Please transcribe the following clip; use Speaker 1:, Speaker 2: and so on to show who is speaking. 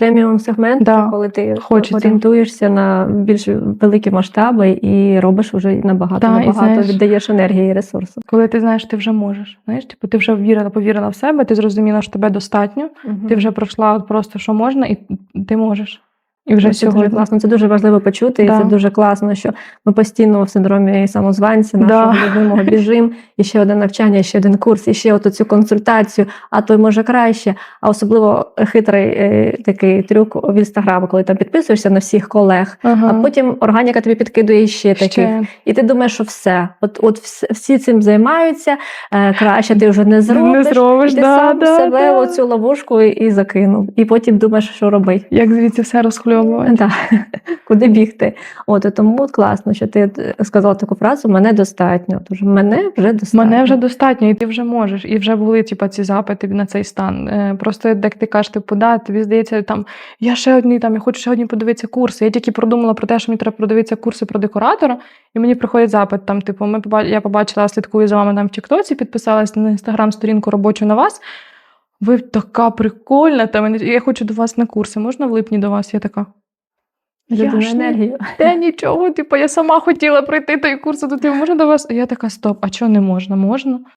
Speaker 1: Преміум сегмент,
Speaker 2: Да,
Speaker 1: коли ти
Speaker 2: хочеться.
Speaker 1: орієнтуєшся на більш великі масштаби і робиш вже набагато,
Speaker 2: Да, і
Speaker 1: набагато
Speaker 2: знаєш-
Speaker 1: віддаєш енергії і ресурсу.
Speaker 2: Коли ти знаєш, ти вже можеш. Знаєш, типу, ти вже вірила, повірила в себе, ти зрозуміла, що тебе достатньо, ти вже пройшла от просто що можна, і ти можеш. І вже
Speaker 1: Це дуже класно. Це дуже важливо почути, і це дуже класно, що ми постійно в синдромі самозванця, нашого
Speaker 2: Да.
Speaker 1: любимого біжим, і ще одне навчання, і ще один курс, і ще от цю консультацію, а той може краще. А особливо хитрий е, такий трюк в інстаграмі, коли там підписуєшся на всіх колег,
Speaker 2: Ага.
Speaker 1: а потім органіка тобі підкидує ще таких.
Speaker 2: Ще.
Speaker 1: І ти думаєш, що все, от, от всі цим займаються, е, краще ти вже не зробиш.
Speaker 2: Не зробиш,
Speaker 1: і ти
Speaker 2: да,
Speaker 1: сам
Speaker 2: да,
Speaker 1: себе
Speaker 2: да.
Speaker 1: оцю ловушку і, і закинув. І потім думаєш, що робити.
Speaker 2: Як звідси все розхльовувати.
Speaker 1: Так, куди бігти. От тому класно, що ти е, сказала таку фразу мене достатньо. Тож мене вже достатньо.
Speaker 2: Мене вже достатньо, і ти вже можеш. І вже були типу, ці запити на цей стан. Е, Просто як ти кажеш, типу, да, тобі здається, там я ще одні, там я хочу ще одні подивитися курси. Я тільки продумала про те, що мені треба продивитися курси про декоратора, і мені приходить запит. Там, типу, ми я побачила, слідкую за вами там в Тіктоці, підписалась на інстаграм-сторінку робочу на вас. Ви така прикольна, там я хочу до вас на курси. Можна в липні до вас? Я така. Я ж не
Speaker 1: енергію.
Speaker 2: Та нічого, типу, я сама хотіла пройти той курс, а тут можна до вас. Я така, стоп, а чого не можна? Можна?